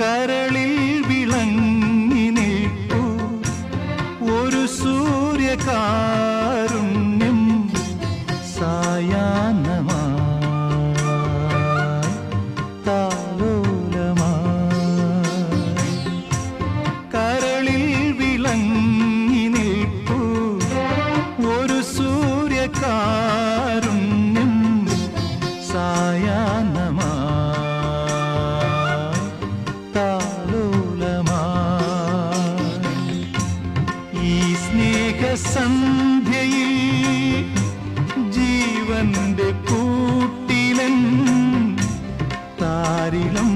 കരളിൽ വിളങ്ങി നിൽപ്പു. ഒരു സൂര്യകാരുണ്യം സായാഹ്നമായി താലോലമായി. കരളിൽ വിളങ്ങി നിൽപ്പു. ഒരു സൂര്യകാരുണ്യം സായാഹ്നമായി. സ്നേഹസന്ധ്യയിൽ ജീവന്റെ കൂട്ടിലൻ താരിളം